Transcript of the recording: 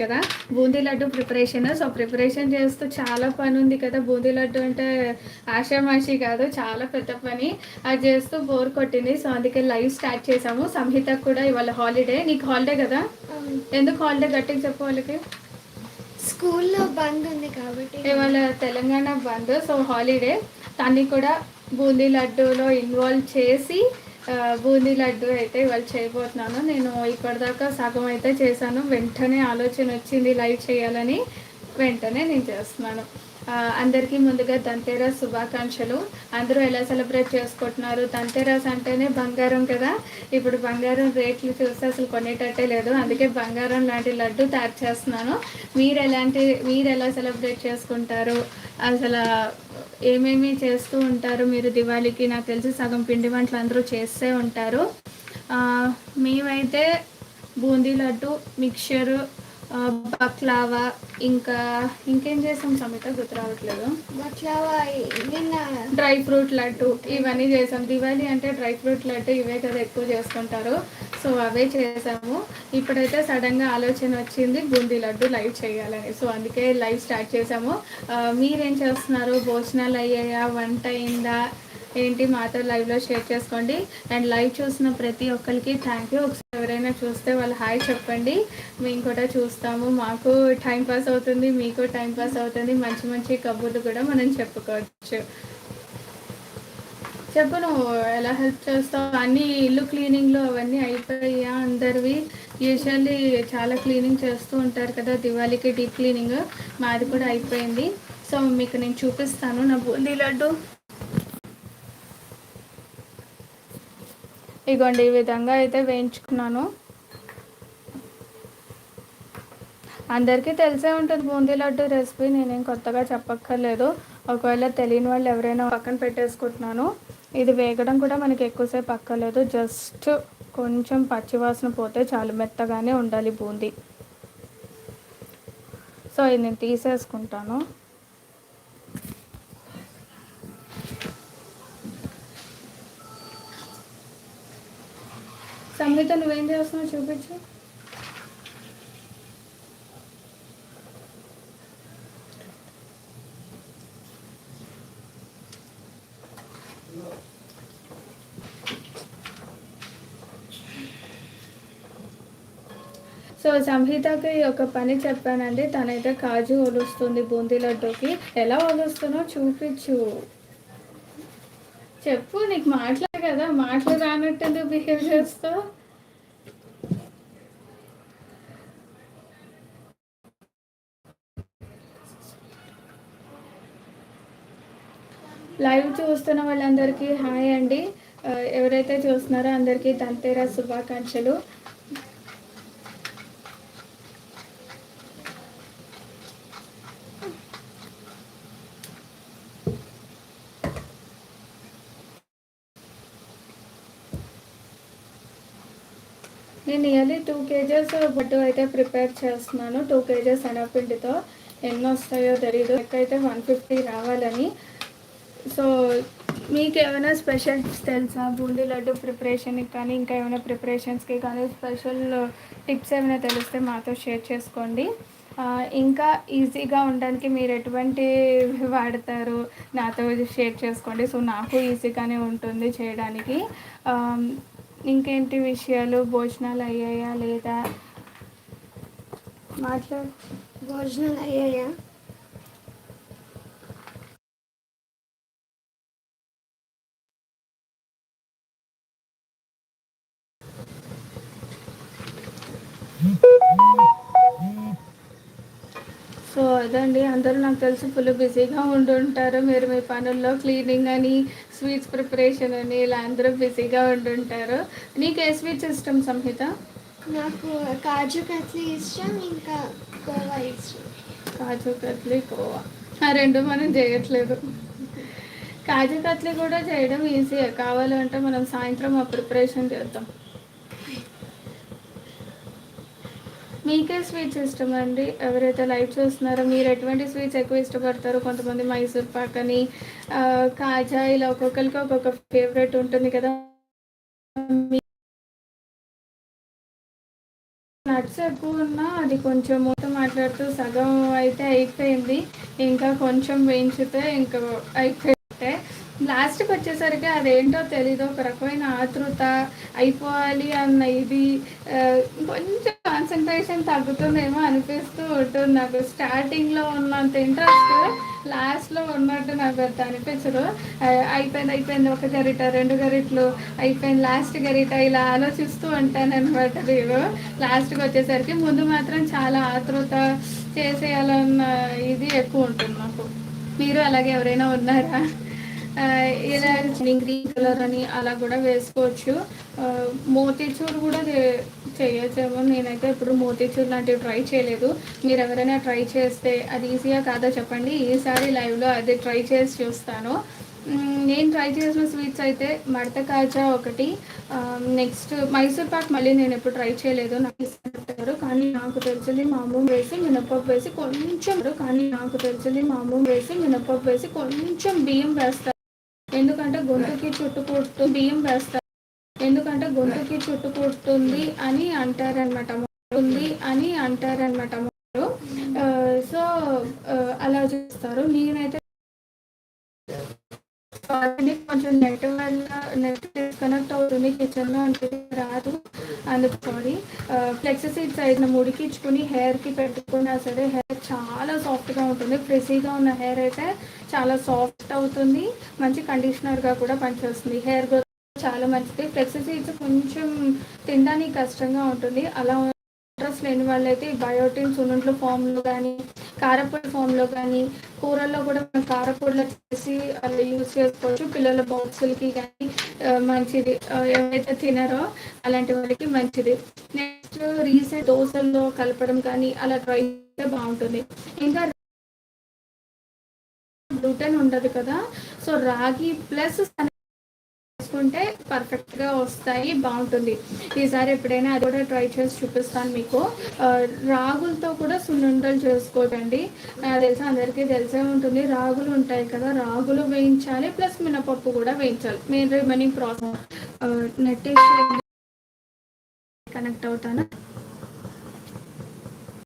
కదా? Boondi laddu preparation. So preparation చేస్తూ చాలా పని ఉంది కదా. బూందీ లడ్డు అంటే ఆషామాషి కాదు చాలా పెద్ద పని. అది చేస్తూ బోర్ కొట్టింది. సో అందుకే లైవ్ స్టార్ట్ చేసాము సంహిత కూడా ఇవాళ హాలిడే. నీకు హాలిడే కదా? ఎందుకు హాలిడే గట్టిగా చెప్పు వాళ్ళకి? స్కూల్లో బంద్ ఉంది కాబట్టి. ఇవాళ తెలంగాణ బంద్. So holiday. తన్ని కూడా బూందీ లడ్డూలో ఇన్వాల్వ్ చేసి బూందీ లడ్డు అయితే ఇవాళ చేయబోతున్నాను. నేను ఇప్పటిదాకా సగం అయితే చేశాను. వెంటనే ఆలోచన వచ్చింది లైవ్ చేయాలని. వెంటనే నేను చేస్తున్నాను. అందరికీ ముందుగా ధన్తేరస్ శుభాకాంక్షలు. అందరూ ఎలా సెలబ్రేట్ చేసుకుంటున్నారు? దంతేరాస్ అంటేనే బంగారం కదా? ఇప్పుడు బంగారం రేట్లు చూస్తే అసలు కొనేటట్టే లేదు. అందుకే బంగారం లాంటి లడ్డు తయారు చేస్తున్నాను. మీరు ఎలాంటి మీరు ఎలా సెలబ్రేట్ చేసుకుంటారు? అసలు ఏమేమి చేస్తూ ఉంటారు? మీరు దివాళీకి నాకు తెలిసి సగం పిండి వంటలు అందరూ చేస్తూ ఉంటారు. మేమైతే బూందీ లడ్డు మిక్చరు బక్లావా ఇంకా ఇంకేం చేసాం సమిత? గుర్తు రావట్లేదు నిన్న డ్రై ఫ్రూట్ లడ్డు ఇవన్నీ చేసాం. దివాళీ అంటే డ్రై ఫ్రూట్ లడ్డు ఇవే కదా ఎక్కువ చేసుకుంటారు సో అవే చేసాము. ఇప్పుడైతే సడన్గా ఆలోచన వచ్చింది బూందీ లడ్డు లైవ్ చేయాలని. సో అందుకే లైవ్ స్టార్ట్ చేసాము. మీరేం చేస్తున్నారు? భోజనాలు అయ్యాయా? వంట అయిందా? ఏంటి మాతో లైవ్లో షేర్ చేసుకోండి. అండ్ లైవ్ చూసిన ప్రతి ఒక్కరికి థ్యాంక్ యూ ఒకసారి ఎవరైనా చూస్తే వాళ్ళు హాయ్ చెప్పండి. మేము కూడా చూస్తాము. మాకు టైం పాస్ అవుతుంది మీకు టైం పాస్ అవుతుంది. మంచి మంచి కబుర్లు కూడా మనం చెప్పుకోవచ్చు. చెప్పు నువ్వు ఎలా హెల్ప్ చేస్తావు? అన్ని ఇల్లు క్లీనింగ్లు అవన్నీ అయిపోయా అందరివి? యూజువల్లీ చాలా క్లీనింగ్ చేస్తూ ఉంటారు కదా దివాళీకి డీప్ క్లీనింగ్ మాది కూడా అయిపోయింది. సో మీకు నేను చూపిస్తాను. నా బూందీ లడ్డు. ఇగోండి ఈ విధంగా అయితే వేయించుకున్నాను. అందరికీ తెలిసే ఉంటుంది బూందీ లడ్డు రెసిపీ నేనేం కొత్తగా చెప్పక్కర్లేదు. ఒకవేళ తెలియని వాళ్ళు ఎవరైనా పక్కన పెట్టేసుకుంటున్నాను. ఇది వేగడం కూడా మనకి ఎక్కువసేపు అక్కర్లేదు. జస్ట్ కొంచెం పచ్చివాసన పోతే చాలు మెత్తగానే ఉండాలి బూందీ. సో ఇది నేను తీసేసుకుంటాను. సంగీత నువ్వేం చేస్తున్నావు? చూపించు. సో సంహితకి ఒక పని చెప్పానండి. తనైతే కాజు ఒలుస్తుంది బూందీ లడ్డూకి ఎలా ఒలుస్తున్నో చూపించు. చెప్పు నీకు మాటలే కదా. మాటలు రానట్టు బిహేవ్ చేస్తావు? లైవ్ చూస్తున్న వాళ్ళందరికీ హాయ్ అండి. ఎవరైతే చూస్తున్నారో అందరికీ ధన్తేరా శుభాకాంక్షలు. నేను నియర్లీ టూ కేజెస్ బట్టు అయితే ప్రిపేర్ చేస్తున్నాను. టూ కేజెస్ అనపిండితో ఎన్ని వస్తాయో తెలియదు అయితే వన్ ఫిఫ్టీ రావాలని సో మీకు ఏమైనా స్పెషల్ తెలుసా? బూందీ లడ్డు ప్రిపరేషన్కి కానీ ఇంకా ఏమైనా ప్రిపరేషన్స్కి కానీ స్పెషల్ టిప్స్ ఏమైనా తెలిస్తే మాతో షేర్ చేసుకోండి. ఇంకా ఈజీగా ఉండడానికి మీరు ఎటువంటి వాడతారు నాతో షేర్ చేసుకోండి. సో నాకు ఈజీగానే ఉంటుంది చేయడానికి. ఇంకేంటి విషయాలు? భోజనాలు అయ్యాయా లేదా? మాట్లాడు. భోజనాలు అయ్యాయా? సో అదండి. అందరూ నాకు తెలిసి ఫుల్ బిజీగా ఉండుంటారు మీరు మీ పనుల్లో క్లీనింగ్ అని స్వీట్స్ ప్రిపరేషన్ అని ఇలా అందరూ బిజీగా ఉండుంటారు నీకు ఏ స్వీట్స్ ఇష్టం సంహిత? నాకు కాజు కత్లీ ఇష్టం ఇంకా కోవా ఇష్టం. కాజు కత్లీ కోవా. ఆ రెండు మనం చేయట్లేదు. కాజు కత్లీ కూడా చేయడం ఈజీ కావాలంటే మనం సాయంత్రం ఆ ప్రిపరేషన్ చేద్దాం. మీకే స్వీట్స్ ఇష్టం అండి ఎవరైతే లైవ్ చూస్తున్నారో మీరు ఎటువంటి స్వీట్స్ ఎక్కువ ఇష్టపడతారు కొంతమంది మైసూర్ పాక్ అని కాజా ఇలా ఒక్కొక్కరికి ఒక్కొక్క ఫేవరెట్ ఉంటుంది కదా. నట్స్ ఎక్కువ ఉన్నా అది కొంచెం మూత మాట్లాడుతూ సగం అయితే అయిపోయింది. ఇంకా కొంచెం వేయించితే ఇంకా అయిపోయితే లాస్ట్కి వచ్చేసరికి అదేంటో తెలీదు. ఒక రకమైన ఆతృత అయిపోవాలి అన్న ఇది కొంచెం కాన్సన్ట్రేషన్ తగ్గుతుందేమో అనిపిస్తూ ఉంటుంది. నాకు స్టార్టింగ్లో ఉన్నంత ఇంట్రెస్ట్ లాస్ట్లో ఉన్నట్టు నాకు అంత అనిపించదు. అయిపోయింది అయిపోయింది. ఒక గరిట రెండు గరిటలు అయిపోయింది. లాస్ట్ గరిట ఇలా ఆలోచిస్తూ ఉంటాను అనమాట నేను లాస్ట్కి వచ్చేసరికి ముందు మాత్రం చాలా ఆతృత చేసేయాలన్న ఇది ఎక్కువ ఉంటుంది నాకు మీరు అలాగే ఎవరైనా ఉన్నారా? ఇలా గ్రీన్ కలర్ అని అలా కూడా వేసుకోవచ్చు. మోతీచూర్ కూడా చేయొచ్చేమో. నేనైతే ఇప్పుడు మోతీచూర్ లాంటివి ట్రై చేయలేదు. మీరు ఎవరైనా ట్రై చేస్తే అది ఈజీగా కాదో చెప్పండి. ఈసారి లైవ్లో అది ట్రై చేసి చూస్తాను. నేను ట్రై చేసిన స్వీట్స్ అయితే మడత కాజా ఒకటి. నెక్స్ట్ మైసూర్ పాక్ మళ్ళీ నేను ఎప్పుడు ట్రై చేయలేదు. నాకు ఇస్తారు కానీ నాకు తెలిసింది మామూలు వేసి మినపప్పు వేసి కొంచెం కానీ నాకు తెలిసింది మామూలు వేసి మినపప్పు వేసి కొంచెం బియ్యం వేస్తారు. ఎందుకంటే గొంతుకి చుట్టుకుంటూ బియ్యం వేస్తారు. ఎందుకంటే గొంతుకి చుట్టుకుంటుంది అని అంటారనమాట ఉంది అని అంటారనమాట సో అలా చేస్తారు. నేనైతే కొంచెం నెట్ వల్ల నెట్ డిస్కనెక్ట్ అవుతుంది కిచెన్లో అంటే రాదు. అందుకు సారీ ఫ్లెక్స్ సీట్స్ అయితే ముడికించుకుని హెయిర్కి పెట్టుకున్నా సరే హెయిర్ చాలా సాఫ్ట్గా ఉంటుంది. ఫ్రెషీగా ఉన్న హెయిర్ అయితే చాలా సాఫ్ట్ అవుతుంది. మంచి కండిషనర్గా కూడా పనిచేస్తుంది. హెయిర్ గ్రోత్ చాలా మంచిది. ఫ్లెక్స్ సీడ్స్ కొంచెం తినడానికి కష్టంగా ఉంటుంది. అలా ఇంట్రెస్ట్ లేని వాళ్ళైతే ఈ బయోటిన్ సున్నుంట్ల ఫామ్లో కానీ కారపొడి ఫామ్లో కానీ కూరల్లో కూడా మనం కారపొడిలో చేసి అలా యూజ్ చేసుకోవచ్చు. పిల్లల బాక్సులకి కానీ మంచిది. ఎవరైతే తినారో అలాంటి వాళ్ళకి మంచిది. నెక్స్ట్ రీసెంట్ దోశల్లో కలపడం కానీ అలా ట్రై చేస్తే బాగుంటుంది. ఇంకా గ్లూటెన్ ఉండదు కదా. సో రాగి ప్లస్ చేసుకుంటే పర్ఫెక్ట్గా వస్తాయి బాగుంటుంది. ఈసారి ఎప్పుడైనా అది కూడా ట్రై చేసి చూపిస్తాను మీకు. రాగులతో కూడా సున్నుండలు చేసుకోకండి నాకు తెలిసి? అందరికీ తెలిసే ఉంటుంది. రాగులు ఉంటాయి కదా రాగులు వేయించాలి ప్లస్ మినపప్పు కూడా వేయించాలి. Main remaining process net connect అవుతాను?